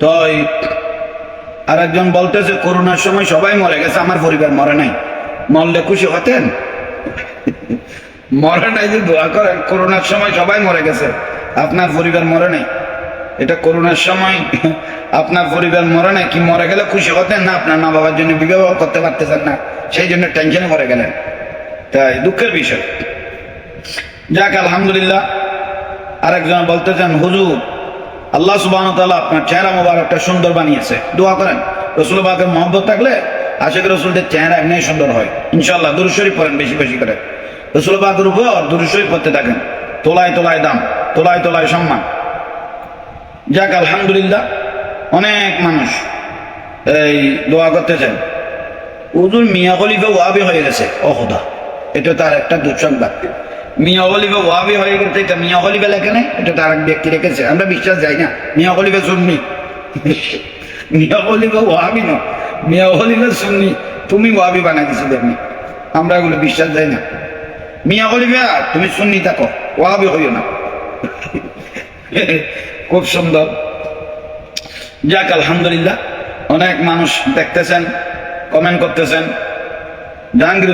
তো আর একজন বলতেছে, করোনার সময় সবাই মরে গেছে, আমার পরিবার মরে নাই। মরলে খুশি হতেন? মরে নাই যে দোয়া করেন, করোনার সময় সবাই মরে গেছে, আপনার পরিবার মরে নাই। এটা করোনার সময়, আপনার পরিবার মরে নাই, কি মরে গেলে খুশি হতেন? না, আপনার মা বাবার জন্য বিবাহ করতে পারতেছেন না, সেই জন্য টেনশনে মরে গেলেন। তাই দুঃখের বিষয়। যাক, আলহামদুলিল্লাহ, আরেকজন বলতেছেন, হুজুর আল্লাহ সুবাহ আপনার চেহারা মোবারকটা সুন্দর বানিয়েছে। দোয়া করেন রসুল বাকের মহব্বত থাকলে আশেখ রসুলদের চেহারা এমনি সুন্দর হয়। ইনশাল্লাহ দুরুশরী পড়েন বেশি বেশি করে। রসুল বাকের উপর দুরুশরী পড়তে থাকেন। তোলায় তোলায় দাম, তোলায় তোলায় সম্মান। যাক, আলহামদুলিল্লাহ, অনেক মানুষ এই দোয়া করতে চান হুজুর মিয়া খলিফা ওয়াবি হয়ে গেছে। অহদা এটা তার একটা দুঃসংবাদ। মিয়া খলিফা ওয়াবি হয়ে গেছে, এটা মিয়া খলিফা লেখে নাই, এটা তার এক ব্যক্তি রেখেছে, আমরা বিশ্বাস যাই না, মিয়া খলিফা শুননি মিয়া খলিফা ওয়াবি না, মিয়া খলিফা শুননি তুমি ওয়াবি বানাই দিছো দেখনি, আমরা এগুলো বিশ্বাস যাই না। মিয়া খলিফা তুমি শুননি থাকো, ওয়াবি হইও না। খুব সুন্দর। যাক, আলহামদুলিল্লাহ, অনেক মানুষ দেখতেছেন কমেন্ট করতেছেন। জাহাঙ্গীর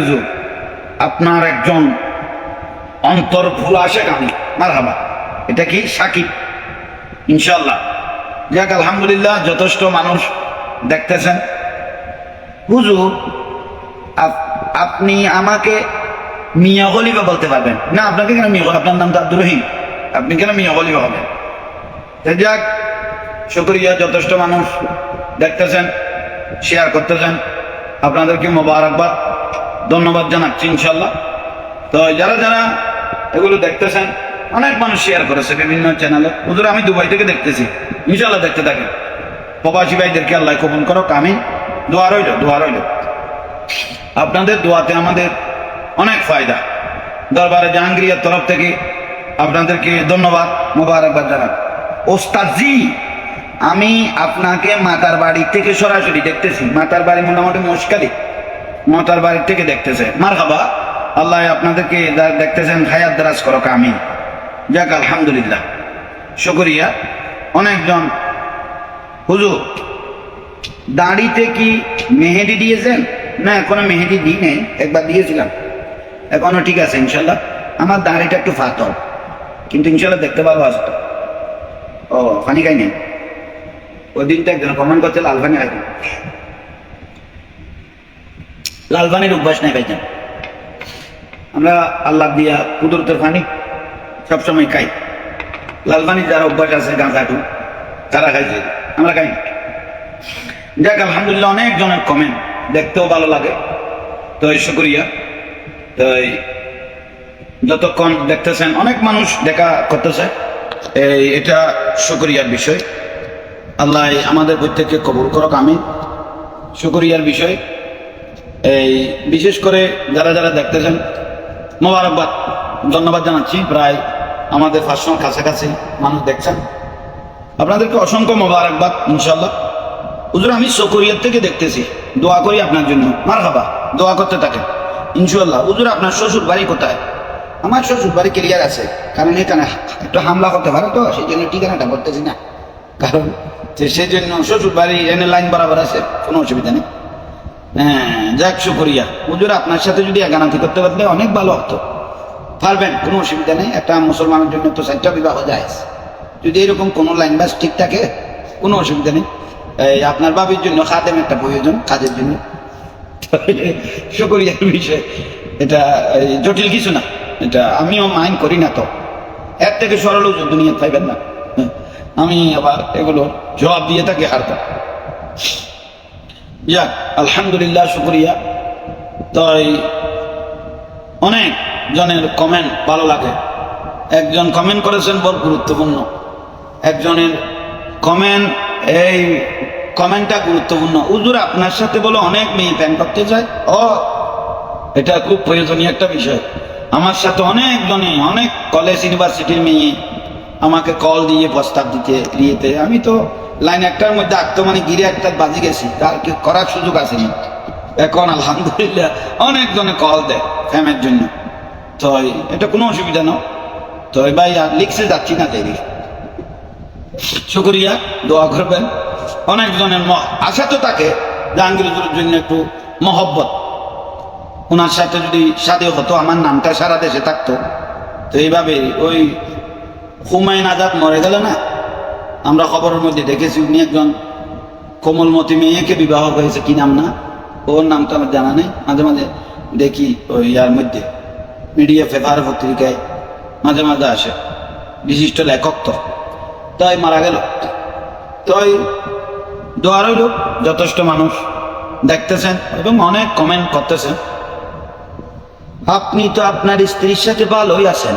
আপনার একজন অন্তর ফুল আসে আমি মারহাবা। এটা কি? সাকিব। ইনশাল্লাহ যাক, আলহামদুলিল্লাহ, যথেষ্ট মানুষ দেখতেছেন। হুজুর, আপ- আপনি আমাকে মিয়া খলিফা বলতে পারবেন? না, আপনাকে কেন মিয়া আপনার নাম তো আব্দুর রহিম। আপনি কেন মিয়া খলিফা হবেন? যাক, শুক্রিয়া, যথেষ্ট মানুষ দেখতেছেন শেয়ার করতেছেন। আপনাদেরকে মোবারকবাদ, ধন্যবাদ জানাচ্ছি ইনশাল্লাহ তো যারা যারা এগুলো দেখতেছেন? অনেক মানুষ শেয়ার করেছে বিভিন্ন চ্যানেলে হুজুর, আমি দুবাই থেকে দেখতেছি। ইনশাল্লাহ দেখতে থাকেন। প্রবাসী ভাইদেরকে আল্লাহ কবুল করো আমি দোয়া রইল দোয়া রইল। আপনাদের দোয়াতে আমাদের অনেক ফায়দা। দরবারে জাহাঙ্গীরিয়ার তরফ থেকে আপনাদেরকে ধন্যবাদ, মোবারকবাদ জানান ওস্তাদজি, আমি আপনাকে মাতার বাড়ি থেকে সরাসরি দেখতেছি। মাতার বাড়ি মোটামুটি মুশকালি। মাতার বাড়ি থেকে দেখতেছে। মার খাবা আল্লাহ আপনাদেরকে দেখতেছেন হায়াত দারাজ করো আমি যাক, আলহামদুলিল্লাহ। শুকরিয়া। অনেকজন হুজুর, দাড়িতে কি মেহেদি দিয়েছেন? না, এখনও মেহেদি দিই নেই, একবার দিয়েছিলাম। এখনও ঠিক আছে, ইনশাল্লাহ। আমার দাড়িটা একটু ফাতল কিন্তু ইনশাল্লাহ দেখতে পাবো আসতো ও, পানি খাই নেই? ওই দিনটা একজন কমেন্ট করছে লাল পানি খাই লাল অভ্যাস নেই ভাইজান। আমরা আল্লাহ দিয়া কুদরতের পানি সবসময় খাই। লাল পানির যারা অভ্যাস আছে গাঁজাটু তারা খাইছে। আমরা খাই। যাক আলহামদুলিল্লাহ অনেক জনের কমেন্ট দেখতেও ভালো লাগে। তো শুক্রিয়া। তো যতক্ষণ দেখতেছেন, অনেক মানুষ দেখা করতেছে। এই, এটা শুক্রিয়ার বিষয়। আল্লাহ আমাদের প্রত্যেককে কবুল করক আমি শুক্রিয়ার বিষয়। এই, বিশেষ করে যারা যারা দেখতেছেন মোবারকবাদ, ধন্যবাদ জানাচ্ছি। প্রায় আমাদের পাঁচশোর কাছাকাছি মানুষ দেখছেন। আপনাদেরকে অসংখ্য মোবারকবাদ ইনশাল্লাহ হুজুর, আমি সকরিয়ার থেকে দেখতেছি। দোয়া করি আপনার জন্য। মার খাবা দোয়া করতে থাকেন। ইনশাল্লাহ হুজুর, আপনার শ্বশুর বাড়ি কোথায়? আমার শ্বশুর বাড়ি ক্লিয়ার আছে। কারণ এখানে একটু হামলা করতে পারে তো সেই জন্য ঠিকানাটা করতেছি না। কারণ সেই জন্য শ্বশুর বাড়ি এনে লাইন বরাবর আছে, কোনো অসুবিধা নেই। হ্যাঁ যাক শুকরিয়া। হুজুর আপনার সাথে যদি একানাতি করতে পারলে অনেক ভালো হতো। পারবেন কোনো অসুবিধা নেই। একটা মুসলমানের জন্য তো চারটা বিবাহ যায় যদি এরকম কোনো লাইন বাস ঠিক থাকে কোনো অসুবিধা নেই। এই আপনার বাবির জন্য খাদেম একটা প্রয়োজন কাজের জন্য। শুকরিয়ার বিষয়। এটা জটিল কিছু না। এটা আমিও মাইন্ড করি না তো। এর থেকে সরল দুনিয়া পাইবেন না। হ্যাঁ, আমি আবার এগুলো জবাব দিয়ে থাকি হারতা যাক, আলহামদুলিল্লাহ, শুক্রিয়া। তাই অনেক জনের কমেন্ট ভালো লাগে। একজন কমেন্ট করেছেন, বড় গুরুত্বপূর্ণ। একজনের কমেন্ট এই কমেন্টটা গুরুত্বপূর্ণ। উজুর আপনার সাথে বলে অনেক মেয়ে প্যান করতে চায় ও, এটা খুব প্রয়োজনীয় একটা বিষয়। আমার সাথে অনেক জনে, অনেক কলেজ ইউনিভার্সিটির মেয়ে আমাকে কল দিয়ে প্রস্তাব দিতে, দিয়েতে। আমি তো লাইন একটার মধ্যে আঁকতো মানে গিরে একটা বাজি গেছি, তার কি করার সুযোগ আসেনি এখন আলহামদুলিল্লাহ অনেক জনে কল দেয় ফ্যামের জন্য। তো এটা কোনো অসুবিধা না। তো ভাই, আর লিখছে, যাচ্ছি না দেরি। শুক্রিয়া, দোয়া করবেন। অনেকজনের আশা তো থাকে জাহাঙ্গীর জন্য একটু মহব্বত। ওনার সাথে যদি সাথে হতো, আমার নামটা সারা দেশে থাকতো। তো এইভাবে ওই হুমায়ুন আজাদ মরে গেল না? আমরা খবরের মধ্যে দেখেছি উনি একজন কোমলমতি মেয়েকে বিবাহ হয়েছে কি নাম না? ওর নাম তো আমার জানা নেই। মাঝে মাঝে দেখি ওই ইয়ার মধ্যে মিডিয়া পেপার পত্রিকায় মাঝে মাঝে আসে। বিশিষ্ট লেখক তো। তাই মারা গেল। তাই দোয়া রইল, যথেষ্ট মানুষ দেখতেছেন এবং অনেক কমেন্ট করতেছেন। আপনি তো আপনার স্ত্রীর সাথে ভালোই আছেন।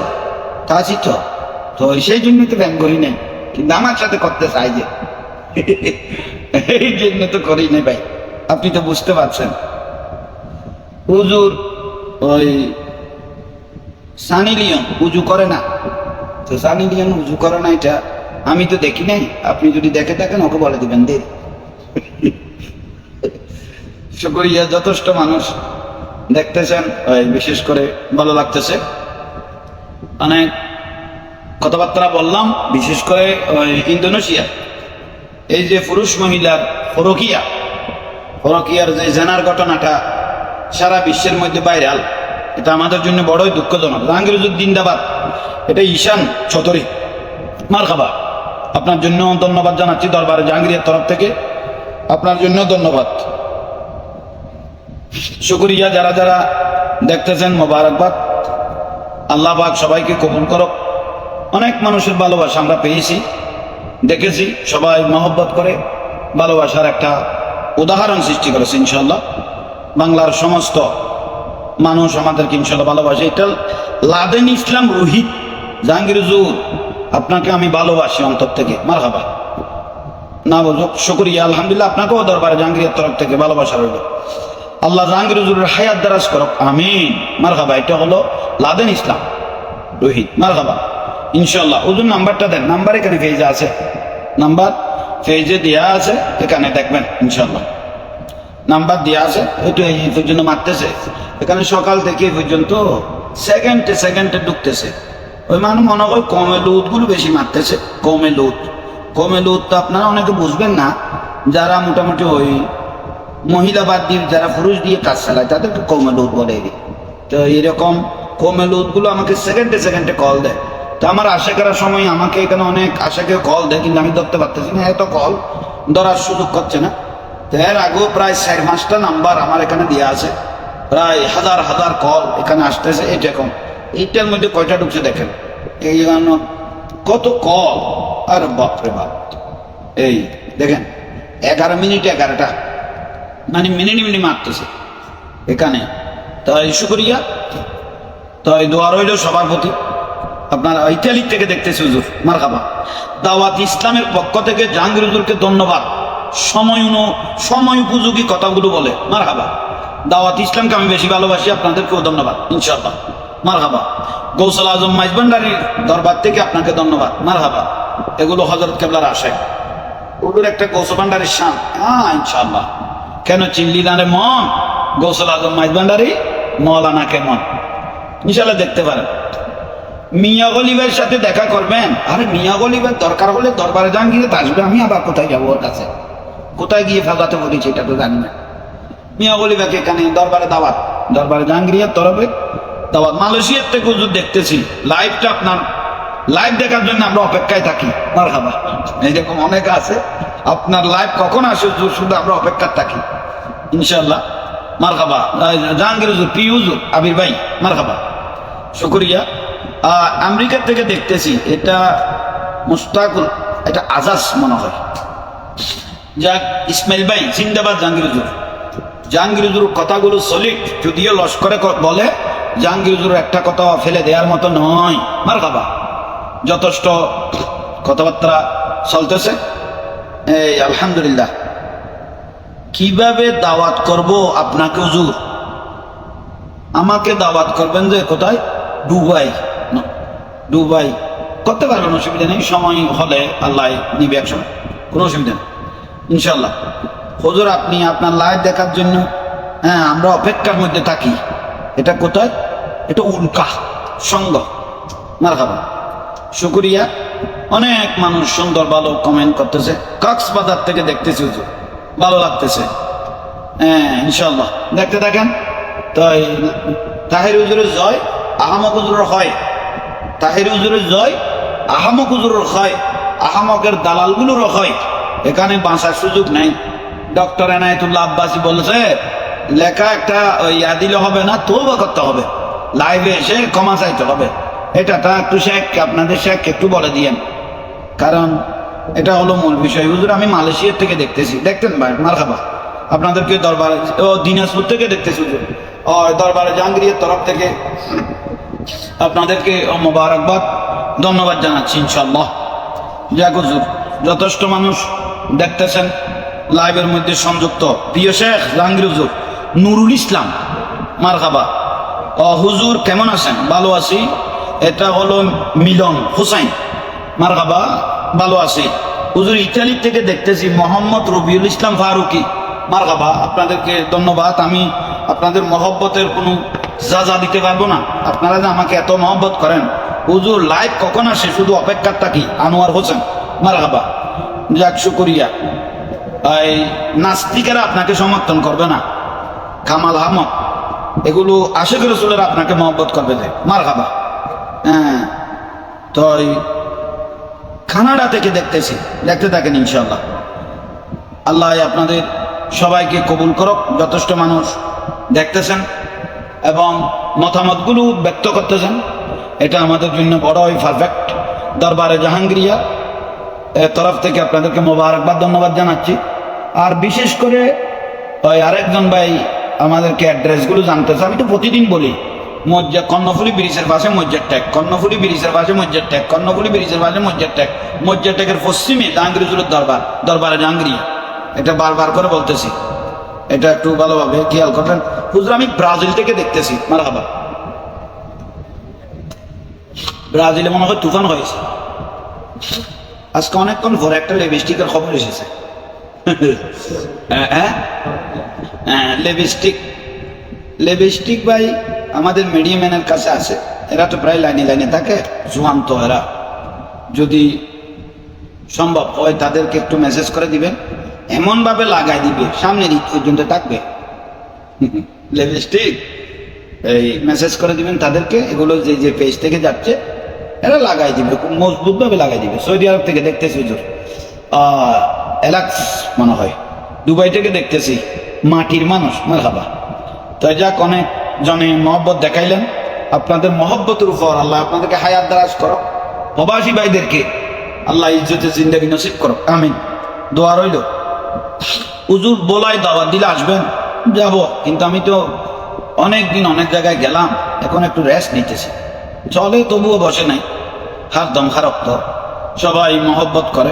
তা তো। তো সেই জন্য তো ব্যান করি নাই। কিন্তু আমার সাথে করতে চাই যে। এই জন্য তো করি নাই ভাই। আপনি তো বুঝতে পারছেন। হুজুর ওই সানি লিওন উজু করে না। তো সানি লিওন উজু করে না এটা আমি তো দেখি নাই। আপনি যদি দেখে থাকেন, ওকে বলে দিবেন, দে। শুকরিয়া, যথেষ্ট মানুষ দেখতেছেন, ওই বিশেষ করে ভালো লাগতেছে। অনেক কথাবার্তা বললাম, বিশেষ করে ইন্দোনেশিয়া। এই যে পুরুষ মহিলার ফরকিয়া, ফরকিয়ার যে জেনার ঘটনাটা সারা বিশ্বের মধ্যে ভাইরাল এটা আমাদের জন্য বড়ই দুঃখজনক। জাহাঙ্গীর জিন্দাবাদ, এটা ঈশান চৌধুরী মার খাবা আপনার জন্য ধন্যবাদ জানাচ্ছি দরবারে জাহাঙ্গীরের তরফ থেকে। আপনার জন্য ধন্যবাদ। শুক্রিয়া যারা যারা দেখতেছেন মোবারকবাদ। আল্লাহ পাক সবাইকে কবুল করো অনেক মানুষের ভালোবাসা আমরা পেয়েছি, দেখেছি, সবাই মহব্বত করে ভালোবাসার একটা উদাহরণ সৃষ্টি করেছে ইনশাল্লাহ বাংলার সমস্ত মানুষ আমাদেরকে ইনশাল্লাহ ভালোবাসে। এটা লাদেন ইসলাম রোহিত জাহাঙ্গীর জুর আপনাকে আমি ভালোবাসি অন্তর থেকে মার খাবা না বলছো শুক্রিয়া, আলহামদুলিল্লাহ, আপনাকেও দরবারে জাহাঙ্গীরের তরফ থেকে ভালোবাসা রইল। আল্লাহ জাহাঙ্গীর হুজুরের হায়াত দারাজ করক, আমিন মার খাবা এটা হলো লাদেন ইসলাম রোহিত মার খাবা ইনশাল্লাহ হুজুর নাম্বারটা দেন। নাম্বার এখানে ফেজে আছে। নাম্বার, ফেজে দেওয়া আছে, এখানে দেখবেন ইনশাল্লাহ নাম্বার দেওয়া আছে একটু এই পর্যন্ত মারতেছে। এখানে সকাল থেকে পর্যন্ত সেকেন্ডে সেকেন্ডে ঢুকতেছে। ওই মানে মনে হয় কমে লুতগুলো বেশি মারতেছে। কমে লুত কমে লুত তো আপনারা অনেকে বুঝবেন না। যারা মোটামুটি ওই মহিলা বাদ দিয়ে যারা পুরুষ দিয়ে কাজ চালায়, তাদেরকে কমে লুত বলে। তো এরকম কমে লুতগুলো আমাকে সেকেন্ডে সেকেন্ডে কল দেয়। তো আমার আশা করার সময় আমাকে এখানে অনেক আশাকে কল দেয়, কিন্তু আমি ধরতে পারতেছি না, এত কল ধরার সুযোগ করছে না। এর আগেও প্রায় চার পাঁচটা নাম্বার আমার এখানে দেওয়া আছে, প্রায় হাজার হাজার কল এখানে আসতেছে এটা কম এইটার মধ্যে কয়টা ঢুকছে দেখেন? এই জন্য কত কল, আর বাপরে বাপ। এই দেখেন, এগারো মিনিট এগারোটা মানে মিনিট মিনিট মারতেছে এখানে। তাই শুক্রিয়া, তাই দোয়া রইল সবার প্রতি। আপনার ইতালি থেকে দেখতেছি হুজুর মার খাবা দাওয়াত ইসলামের পক্ষ থেকে জাহাঙ্গীর হুজুরকে ধন্যবাদ। সময় সময় উপযোগী কথাগুলো বলে মার খাবা দাওয়াত ইসলামকে আমি বেশি ভালোবাসি, আপনাদেরকেও ধন্যবাদ, ইনশাআল্লাহ। মার হাবা গৌসাল আজম মাইজবান্ডারির দরবার থেকে আপনাকে ধন্যবাদ মার হাবা এগুলো হজরত কেবলার আশায়। ওগুলোর একটা গৌসল ভান্ডারির শান। হ্যাঁ ইনশাআল্লাহ। কেন চিল্লি দানে মন? গৌসল আজম মাইজবান্ডারি মৌলানা কেমন? ইনশাআল্লাহ দেখতে পারেন। মিয়া গলিবের সাথে দেখা করবেন? আরে মিয়া গলিবের দরকার হলে দরবারে যান গিয়ে আসবে, আমি আবার কোথায় যাব ওর কাছে? কোথায় গিয়ে ফেলাতে বলেছি এটা তো জানি না। মিয়া গলিবাকে এখানে? দরবারে দাওয়াত। দরবারে জাহাঙ্গীরের তরফে দাওয়াত। মালয়েশিয়ার থেকে হুজুর দেখতেছি, লাইভটা আপনার, লাইভ দেখার জন্য আমরা অপেক্ষায় থাকি। মার খাবা এইরকম অনেক আছে। আপনার লাইভ কখন আসে শুধু আমরা অপেক্ষা থাকি। ইনশাল্লাহ মার খাবা জাহাঙ্গীর হুজুর, পি হুজুর, আবির ভাই মার খাবা শুক্রিয়া। আমেরিকার থেকে দেখতেছি এটা মুস্তাকুল এটা আজাস মনে হয়। যাক ইসমাইল ভাই জিন্দাবাদ জাহাঙ্গীর হুজুর জাহাঙ্গীর হুজুর কথাগুলো সলিড যদিও লস্করে বলে জাহাঙ্গীর হুজুর একটা কথা ফেলে দেওয়ার মতো নয়। মার খাবা যথেষ্ট কথাবার্তা চলতেছে। এই আলহামদুলিল্লাহ। কীভাবে দাওয়াত করব আপনাকে হুজুর? আমাকে দাওয়াত করবেন যে কোথায়? দুবাই। না, দুবাই করতে পারবেন, অসুবিধা নেই। সময় হলে আল্লাহ নিবে এক সময় কোনো অসুবিধা নেই। ইনশাল্লাহ হজুর, আপনি আপনার লাইভ দেখার জন্য হ্যাঁ আমরা অপেক্ষার মধ্যে থাকি। এটা কোথায়? এটা উল্কা সঙ্গ। মার খাবা শুক্রিয়া। অনেক মানুষ সুন্দর, ভালো কমেন্ট করতেছে। কক্সবাজার থেকে দেখতেছি হুজুর। ভালো লাগতেছে। হ্যাঁ ইনশাল্লাহ দেখতে থাকেন। তাই তাহির হুজুরের জয়, আহমদ হুজুরের হয়। তাহির হুজুরের জয়, আহমক হুজুরের হয় আহমকের দালালগুলোরও হয় এখানে বাঁচার সুযোগ নাই। ডক্টর এনায়তুল্লাহ আব্বাসী বলেছে, লেখা একটা ইয়া দিলে হবে না তৌবা করতে হবে। লাইভে এসে ক্ষমা চাইতে হবে। এটা তা একটু শেখ, আপনাদের শেখ একটু বলে দিয়েন। কারণ এটা হলো মূল বিষয়। হুজুর, আমি মালয়েশিয়ার থেকে দেখতেছি। দেখতেন ভাই, মারহাবা। আপনাদেরকে দরবারে, ও দিনাজপুর থেকে দেখতেছি হুজুর। ও দরবারে জাহাঙ্গীরের তরফ থেকে। আপনাদেরকে মোবারকবাদ ধন্যবাদ জানাচ্ছি ইনশাল্লাহ যাক হুজুর, যথেষ্ট মানুষ দেখতেছেন, লাইভের মধ্যে সংযুক্ত। প্রিয় শেখ, জাহাঙ্গীর হুজুর, নুরুল ইসলাম, মারহাবা। ও হুজুর, কেমন আছেন? ভালো আছি। এটা হলো মিলন হুসাইন, মারহাবা, ভালো আছি। হুজুর, ইতালি থেকে দেখতেছি মোহাম্মদ রবিউল ইসলাম ফারুকি, মারহাবা। আপনাদেরকে ধন্যবাদ। আমি আপনাদের মহব্বতের কোনো যা দিতে পারব না। আপনারা যে আমাকে এত মহব্বত করেন, হুজুর লাইভ কখন আসে? শুধু অপেক্ষার থাকি আনোয়ার হোসেন, মারহাবা। যাক, শুকরিয়া। এই নাস্তিকেরা আপনাকে সমর্থন করবে না। কামাল আহমদ, এগুলো আশেখ রসুলের আপনাকে মহব্বত করবে যে মার খাবা হ্যাঁ তো কানাডা থেকে দেখতেছি। দেখতে থাকেন ইনশাল্লাহ আল্লাহ আপনাদের সবাইকে কবুল করক, যথেষ্ট মানুষ দেখতেছেন। এবং মতামতগুলো ব্যক্ত করতে চান এটা আমাদের জন্য বড়ই পারফেক্ট দরবারে জাহাঙ্গীরিয়া। এর তরফ থেকে আপনাদেরকে মোবারকবাদ, ধন্যবাদ জানাচ্ছি। আর বিশেষ করে ওই আরেকজন ভাই আমাদেরকে অ্যাড্রেসগুলো জানতেছে। আমি তো প্রতিদিন বলি, মজ্জা কর্ণফুলি ব্রিজের পাশে মজ্জার ট্যাগ, কর্ণফুলি ব্রিজের পাশে মজ্জার ট্যাগ, কর্ণফুলি ব্রিজের পাশে মজ্জার ট্যাগ, মজ্জার ট্যাগের পশ্চিমে জাহাঙ্গীরুজুরের দরবার, দরবারে জাহাঙ্গীরিয়া। এটা বারবার করে বলতেছি। এটা একটু ভালোভাবে খেয়াল করবেন হুজুর আমি ব্রাজিল থেকে দেখতেছি মারহাবা। ব্রাজিলে মনে হয় তুফান হয়েছে। আজকে অনেকক্ষণ পরে একটা লিপস্টিকের খবর এসেছে। হ্যাঁ, হ্যাঁ? হ্যাঁ লিপস্টিক। লিপস্টিক ভাই আমাদের মিডিয়াম্যানের কাছে আছে। এরা তো প্রায় লাইনে লাইনে থাকে জোয়ান তো এরা। যদি সম্ভব হয় তাদেরকে একটু মেসেজ করে দিবেন। এমনভাবে লাগাই দিবে সামনের ঈদ পর্যন্ত থাকবে লিপস্টিক এই মেসেজ করে দিবেন তাদেরকে, এগুলো যে যে পেজ থেকে যাচ্ছে, এরা লাগাই দিবে, খুব মজবুত ভাবে লাগাই দিবে। সৌদি আরব থেকে দেখতেছি হুজুর। এলাক্স মনে হয়। দুবাই থেকে দেখতেছি। মাটির মানুষ, মারহাবা। তো যাক, অনেক জনে মহব্বত দেখাইলেন। আপনাদের মহব্বতের উপর আল্লাহ আপনাদেরকে হায়াত দারাজ করো প্রবাসী ভাইদেরকে আল্লাহ ইজ্জতে জিন্দাগি নসিব করো আমিন। দোয়া রইল। হুজুর বলাই দাওয়া দিলে আসবেন। যাব, কিন্তু আমি তো অনেক দিন অনেক জায়গায় গেলাম, এখন একটু রেস্ট নিতেছি। চলে তবুও বসে নাই। হাত দম খারাপ সবাই মহব্বত করে।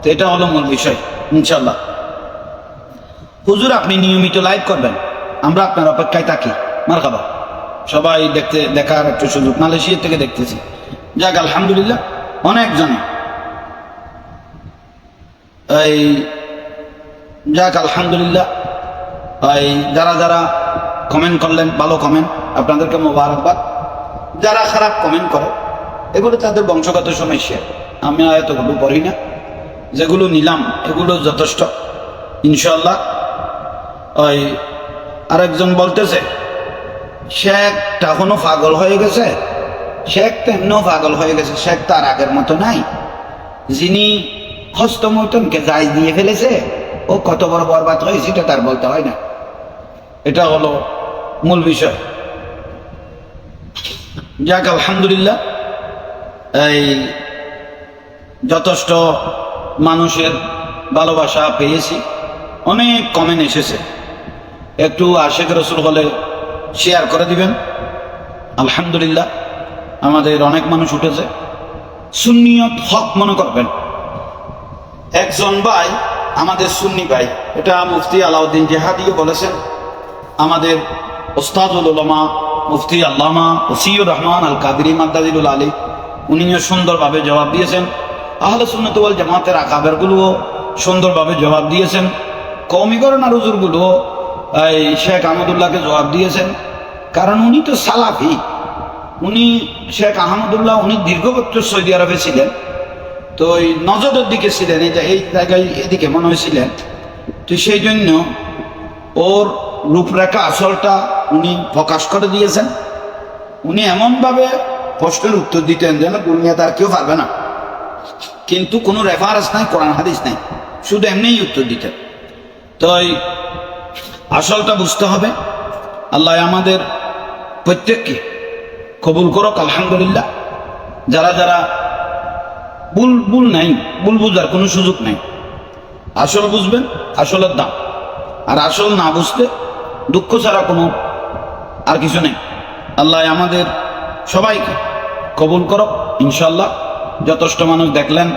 তো এটা হলো মূল বিষয় ইনশাল্লাহ হুজুর, আপনি নিয়মিত লাইভ করবেন। আমরা আপনার অপেক্ষায় থাকি। মার খাবা সবাই দেখতে, দেখার একটু সুযোগ, মালয়েশিয়া থেকে দেখতেছি। যাক, আলহামদুলিল্লাহ অনেকজনে এই, যাক, আলহামদুলিল্লাহ। এই যারা যারা কমেন্ট করলেন, ভালো কমেন্ট আপনাদেরকে মোবারকবাদ। যারা খারাপ কমেন্ট করে, এগুলো তাদের বংশগত সমস্যা আমি এতগুলো পড়ি না। যেগুলো নিলাম, এগুলো যথেষ্ট। ইনশাল্লাহ ওই আরেকজন বলতেছে, শেখ তখনও পাগল হয়ে গেছে, শেখ তো এমনিও পাগল হয়ে গেছে, শেখ তার আগের মতো নাই। যিনি হস্তমৈতনকে যাই দিয়ে ফেলেছে, ও কত বড় বরবাদ হয়েছে এটা তার বলতে হয় না। এটা হলো মূল বিষয়। যাক, আলহামদুলিল্লাহ, এই যথেষ্ট মানুষের ভালোবাসা পেয়েছি। অনেক কমেন্ট এসেছে। একটু আশেখ রসুল হলে শেয়ার করে দিবেন। আলহামদুলিল্লাহ, আমাদের অনেক মানুষ উঠেছে। সুন্নিয়ত হক মনে করবেন। একজন ভাই, আমাদের সুন্নি ভাই, এটা মুফতি আলাউদ্দিন জেহাদিও বলেছেন আমাদের ওস্তাদুল মুফতি আল্লামা ওসিউর রহমান আল কাদির মাদ্দাজিরুল আলী, উনিও সুন্দরভাবে জবাব দিয়েছেন। আহলে সুন্নতওয়াল জামাতের আকাবেরগুলোও সুন্দরভাবে জবাব দিয়েছেন। কৌমিকরণ আর হুজুরগুলো এই শেখ আহমদুল্লাহকে জবাব দিয়েছেন। কারণ উনি তো সালাফি। উনি শেখ আহমদুল্লাহ, উনি দীর্ঘ সৌদি আরবে ছিলেন। তো ওই নজরের দিকে ছিলেন, এই জায়গায় এদিকে মনে হয়েছিলেন তো সেই জন্য ওর রূপরেখা আসলটা উনি প্রকাশ করে দিয়েছেন। উনি এমনভাবে প্রশ্নের উত্তর দিতেন যেন দুনিয়াতে আর কেউ পারবে না। কিন্তু কোনো রেফারেন্স নাই, কোরআন হাদিস নাই। শুধু এমনিই উত্তর দিতেন। তো আসলটা বুঝতে হবে। আল্লাহ আমাদের প্রত্যেককে কবুল করক, আলহামদুলিল্লাহ। যারা যারা ভুল ভুল নাই, ভুল বুঝার কোনো সুযোগ নাই। আসল বুঝবেন, আসলের দাম। আর আসল না বুঝতে দুঃখ ছাড়া কোনো আর কিছু নেই। আল্লাহ আমাদের সবাইকে কবুল করো ইনশাল্লাহ যথেষ্ট মানুষ দেখলেন।